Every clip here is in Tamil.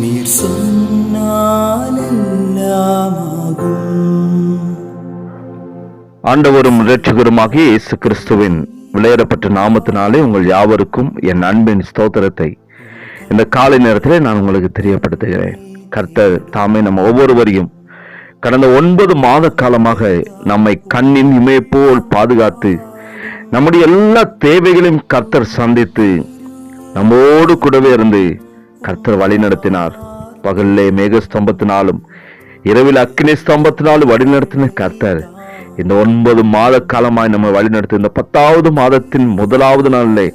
நீர் ஆண்டவரும் இரட்சகருமாகிய இயேசு கிறிஸ்துவின் விளையாடப்பட்ட நாமத்தினாலே உங்கள் யாவருக்கும் என் அன்பின் ஸ்தோத்திரத்தை. இந்த காலை நேரத்திலே நான் உங்களுக்கு தெரியப்படுத்துகிறேன். கர்த்தர் தாமே நம்ம ஒவ்வொருவரையும் கடந்த ஒன்பது மாத காலமாக நம்மை கண்ணின் இமைப்போல் போல் பாதுகாத்து நம்முடைய எல்லா தேவைகளையும் கர்த்தர் சந்தித்து நம்மோடு கூடவே இருந்து கர்த்தர் வழி நடத்தினார் பகலிலே மேக ஸ்தம்பத்தினாலும் இரவில் அக்னி ஸ்தம்பத்தினாலும் வழிநடத்தின கர்த்தர். இந்த ஒன்பது மாத காலமாய் நம்ம வழிநடத்தி இந்த பத்தாவது மாதத்தின் முதலாவது நாளிலே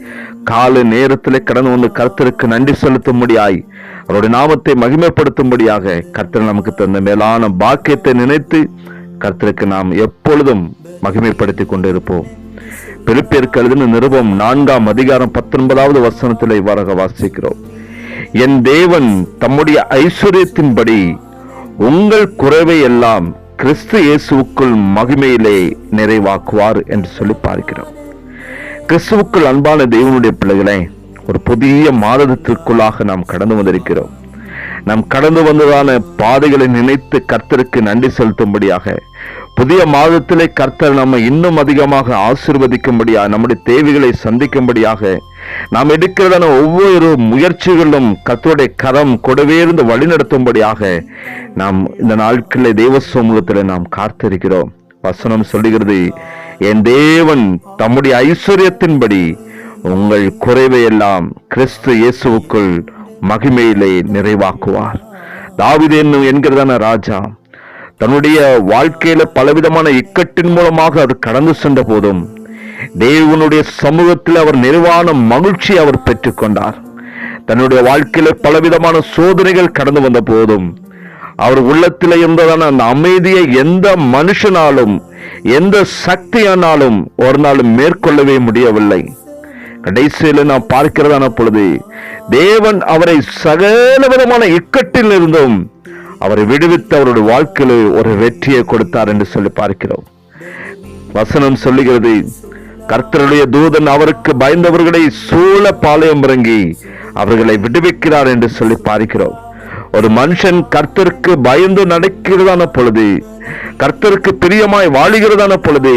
கால நேரத்தில் கடந்து வந்து கர்த்தருக்கு நன்றி செலுத்தும்படியாய் அவருடைய நாமத்தை மகிமைப்படுத்தும்படியாக கர்த்தர் நமக்கு தந்த மேலான பாக்கியத்தை நினைத்து கர்த்தருக்கு நாம் எப்பொழுதும் மகிமைப்படுத்தி கொண்டிருப்போம். பிலிப்பியருக்கு எழுதின நிருபம் நான்காம் அதிகாரம் பத்தொன்பதாவது வசனத்தில் இவ்வாறாக வாசிக்கிறோம். என் தேவன் தம்முடைய ஐஸ்வர்யத்தின்படி உங்கள் குறைவை எல்லாம் கிறிஸ்து இயேசுவுக்குள் மகிமையிலே நிறைவாக்குவார் என்று சொல்லி பார்க்கிறோம். கிறிஸ்துவுக்குள் அன்பான தெய்வனுடைய பிள்ளைகளே ஒரு புதிய மாதத்திற்குள்ளாக நாம் கடந்து வந்திருக்கிறோம். நாம் கடந்து வந்ததான பாதைகளை நினைத்து கர்த்தருக்கு நன்றி செலுத்தும்படியாக புதிய மாதத்திலே கர்த்தர் நம்மை இன்னும் அதிகமாக ஆசிர்வதிக்கும்படியாக நம்முடைய தேவைகளை சந்திக்கும்படியாக நாம் எடுக்கிறதான ஒவ்வொரு முயற்சிகளும் கத்தோடைய கரம் கொடவேர்ந்து வழிநடத்தும்படியாக நாம் இந்த நாட்களில் தெய்வ சமூகத்தில் நாம் காத்திருக்கிறோம். வசனம் சொல்லுகிறது என் தேவன் தம்முடைய ஐஸ்வர்யத்தின்படி உங்கள் குறைவை எல்லாம் கிறிஸ்து இயேசுவுக்குள் மகிமையிலே நிறைவாக்குவார். தாவிது என்னும் என்கிறதான ராஜா தன்னுடைய வாழ்க்கையில பலவிதமான இக்கட்டின் மூலமாக அது கடந்து சென்ற போதும் தேவனுடைய சமூகத்தில் அவர் நிர்வாண மகிழ்ச்சி அவர் பெற்றுக்கொண்டார். தன்னுடைய வாழ்க்கையில பலவிதமான சோதனைகள் கடந்து வந்த போதும் அவர் உள்ளத்தில் இருந்ததான அந்த அமைதியை எந்த மனுஷனாலும் எந்த சக்தியானாலும் ஒரு நாளும் மேற்கொள்ளவே முடியவில்லை. கடைசியில் நாம் பார்க்கிறதான பொழுது தேவன் அவரை சகல விதமான இக்கட்டில் இருந்தும் அவரை விடுவித்து அவருடைய வாழ்க்கையில் ஒரு வெற்றியை கொடுத்தார் என்று சொல்லி பார்க்கிறோம். வசனம் சொல்லுகிறது கர்த்தருடைய தூதன் அவருக்கு பயந்தவர்களை சூழ பாளையம் இறங்கி அவர்களை விடுவிக்கிறார் என்று சொல்லி பார்க்கிறோம். ஒரு மனுஷன் கர்த்தருக்கு பயந்து நடக்கிறதான பொழுது கர்த்தருக்கு பிரியமாய் வாழுகிறதான பொழுது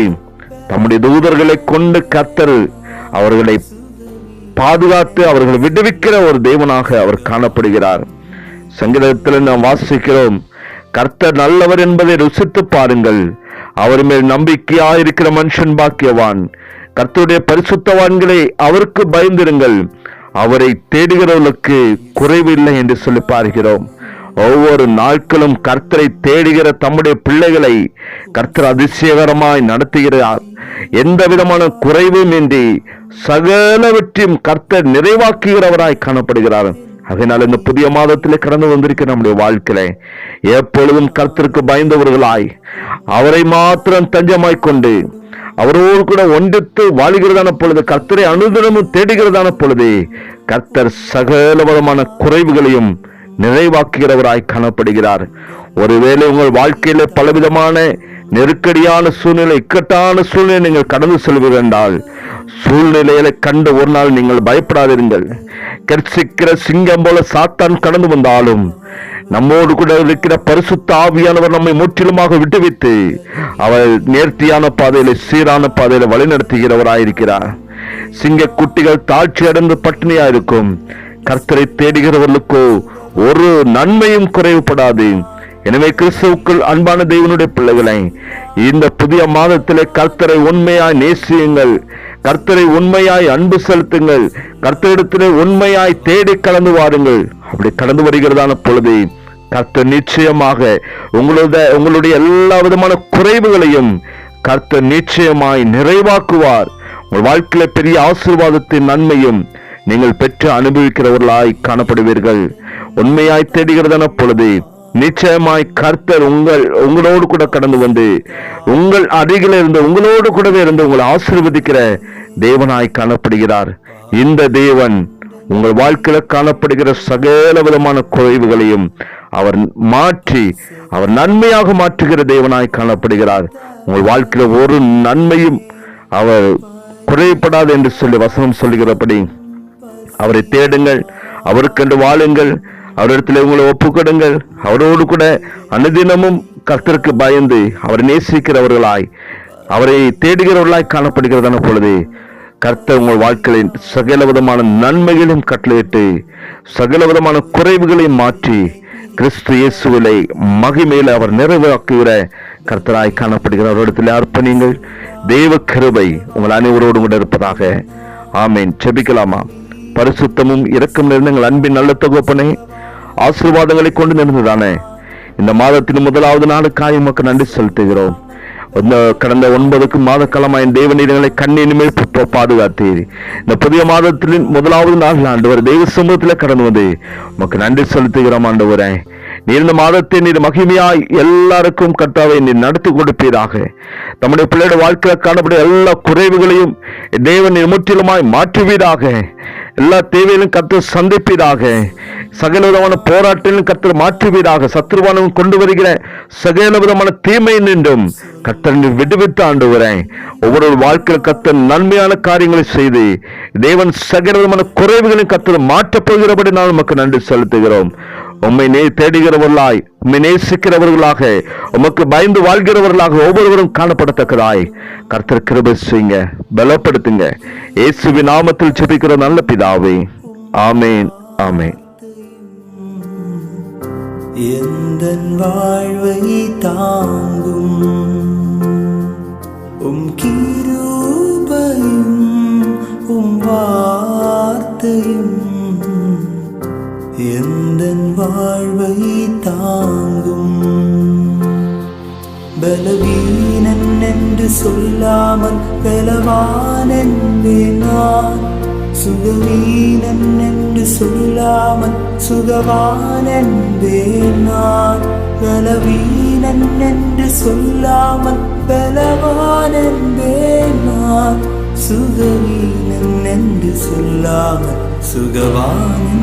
தம்முடைய தூதர்களை கொண்டு கர்த்தர் அவர்களை பாதுகாத்து அவர்களை விடுவிக்கிற ஒரு தெய்வனாக அவர் காணப்படுகிறார். சங்கீதத்தில் நாம் வாசிக்கிறோம் கர்த்தர் நல்லவர் என்பதை ருசித்து பாருங்கள். அவர் மேல் நம்பிக்கையாயிருக்கிற மனுஷன் பாக்கியவான். கர்த்தருடைய பரிசுத்தவான்களை அவருக்கு பயந்திருங்கள். அவரை தேடுகிறவர்களுக்கு குறைவில்லை என்று சொல்லி பார்க்கிறோம் ஒவ்வொரு நாட்களும் கர்த்தரை தேடுகிற தம்முடைய பிள்ளைகளை கர்த்தர் அதிசயகரமாய் நடத்துகிறார். எந்த விதமான குறைவும் இன்றி சகலவற்றையும் கர்த்தர் நிறைவாக்குகிறவராய் காணப்படுகிறார். அதனால் இந்த புதிய மாதத்தில் கடந்து வந்திருக்கிற நம்முடைய வாழ்க்கையில எப்பொழுதும் கர்த்தருக்கு பயந்தவர்களாய் அவரை மாத்திரம் தஞ்சமாய் கொண்டு அவரோடு கூட ஒன்றித்து வாழ்கிறதான பொழுது கர்த்தரை அனுதினமும் தேடுகிறதான பொழுது கர்த்தர் சகல விதமான குறைவுகளையும் நிறைவாக்குகிறவராய் காணப்படுகிறார். ஒருவேளை உங்கள் வாழ்க்கையில பலவிதமான நெருக்கடியான சூழ்நிலை இக்கட்டான சூழ்நிலை நீங்கள் கடந்து செல்வது என்றால் சூழ்நிலைகளை கண்டு ஒரு நாள் நீங்கள் பயப்படாதிருங்கள் கர்சிக்கிற சிங்கம் போல சாத்தான் கடந்து வந்தாலும் நம்மோடு கூட இருக்கிற பரிசுத்த ஆவியானவர் நம்மை முற்றிலுமாக விட்டுவிட்டு அவர் நேர்த்தியான பாதையில சீரான பாதையில வழிநடத்துகிறவராயிருக்கிறார் சிங்க குட்டிகள் தாழ்ச்சி அடைந்து பட்டினியா இருக்கும் கர்த்தரை தேடுகிறவர்களுக்கோ ஒரு நன்மையும் குறைவுபடாது. எனவே கிறிஸ்துவுக்குள் அன்பான தெய்வனுடைய பிள்ளைகளை இந்த புதிய மாதத்திலே கர்த்தரை உண்மையாய் நேசியுங்கள். கர்த்தரை உண்மையாய் அன்பு செலுத்துங்கள். கர்த்தரிடத்திலே உண்மையாய் தேடி கலந்து வாருங்கள். அப்படி கடந்து வருகிறதான பொழுது கர்த்தர் நிச்சயமாக உங்களுடைய உங்களுடைய எல்லா விதமான குறைவுகளையும் கர்த்தர் நிச்சயமாய் நிறைவாக்குவார். உங்கள் வாழ்க்கையில பெரிய ஆசீர்வாதத்தின் நன்மையும் நீங்கள் பெற்று அனுபவிக்கிறவர்களாய் காணப்படுவீர்கள். உண்மையாய் தேடுகிறதான பொழுது நிச்சயமாய் கர்த்தர் உங்கள் உங்களோடு கூட கடந்து வந்து உங்கள் அருகில் இருந்து உங்களோடு கூடவே இருந்து உங்களை ஆசீர்வதிக்கிற தேவனாய் காணப்படுகிறார். இந்த தேவன் உங்கள் வாழ்க்கையில காணப்படுகிற சகல விதமான குறைவுகளையும் அவர் மாற்றி அவர் நன்மையாக மாற்றுகிற தேவனாய் காணப்படுகிறார். உங்கள் வாழ்க்கையில் ஒரு நன்மையும் அவர் குறைபடாது என்று சொல்லி வசனம் சொல்லுகிறபடி அவரை தேடுங்கள் அவருக்கென்று வாழுங்கள் அவரிடத்தில் உங்களை ஒப்புக்கொடுங்கள் அவரோடு கூட அனுதினமும் கர்த்தருக்கு பயந்து அவரை நேசிக்கிறவர்களாய் அவரை தேடுகிறவர்களாய் காணப்படுகிறதான பொழுது கர்த்தர் உங்கள் வாழ்க்கையில் சகல விதமான நன்மைகளையும் கட்டளையிட்டு சகல விதமான குறைவுகளையும் மாற்றி கிறிஸ்து இயேசுவிலை மகிமையில் அவர் நிறைவாக்குகிற கர்த்தராய் காணப்படுகிற அவரிடத்தில் அர்ப்பணிங்கள் தெய்வ கிருபை உங்கள் அனைவரோடு கூட இருப்பதாக. ஆமேன். செபிக்கலாமா பரிசுத்தமும் இரக்கம் நிறைந்தங்கள் அன்பின் நல்ல தொகுப்பனே ஆசீர்வாதங்களை கொண்டு நிறைந்ததானே. இந்த மாதத்தின் முதலாவது நாளுக்காக மக்கள் நன்றி செலுத்துகிறோம். கடந்த ஒன்பதுக்கு மாத காலமாய் தேவநீரங்களை கண்ணின் மேல் பாதுகாத்தீர். இந்த புதிய மாதத்தின் முதலாவது நாள் ஆண்டவர் தெய்வ சமூகத்தில் கடந்து வந்து உமக்கு நன்றி செலுத்துகிறோம் ஆண்டவரே. நீர் இந்த மாதத்தை நீர் மகிமையாய் எல்லாருக்கும் கர்த்தாவை நீர் நடத்தி கொடுப்பீராக. நம்முடைய பிள்ளையோட வாழ்க்கையில் காணப்படும் எல்லா குறைவுகளையும் தேவன் நீர் முற்றிலுமாய் மாற்றுவீராக. எல்லா தேவையிலும் கத்து சந்திப்பீராக. சகல விதமான போராட்டிலும் கத்தர் மாற்றுவீராக. சத்ருவானவன் கொண்டு வருகிற சகல விதமான தீமை நின்றும். கர்த்தர் விடுவித்து ஆண்டு ஒவ்வொரு வாழ்க்கையில் கர்த்தர் நன்மையான காரியங்களை செய்து தேவன் சகல விதமான குறைவுகளையும் கத்தர் மாற்றப் போகிறபடி நான் நமக்கு நன்றி செலுத்துகிறோம். உம்மை நே தேடுகிறவர்களாய் உம்மை நேசிக்கிறவர்களாக உமக்கு பயந்து வாழ்கிறவர்களாக ஒவ்வொருவரும் காணப்படத்தக்கதாய். கர்த்தர் கிருபை செய்யுங்க பலப்படுத்துங்க. இயேசுவி நாமத்தில் செபிக்கிற நல்ல பிதாவே. ஆமேன் ஆமேன். வாழ்வை தாங்கும்? உம் கீரூபையும் உம் வா பலவீனன் என்று சொல்லாமல் பலவான் நான். சுகவீனன் என்று சொல்லாமல் சுகவான் நான். பலவீனன் என்று சொல்லாமல் பலவான் நான். சுகவீனன் என்று சொல்லாமல் சுகவான்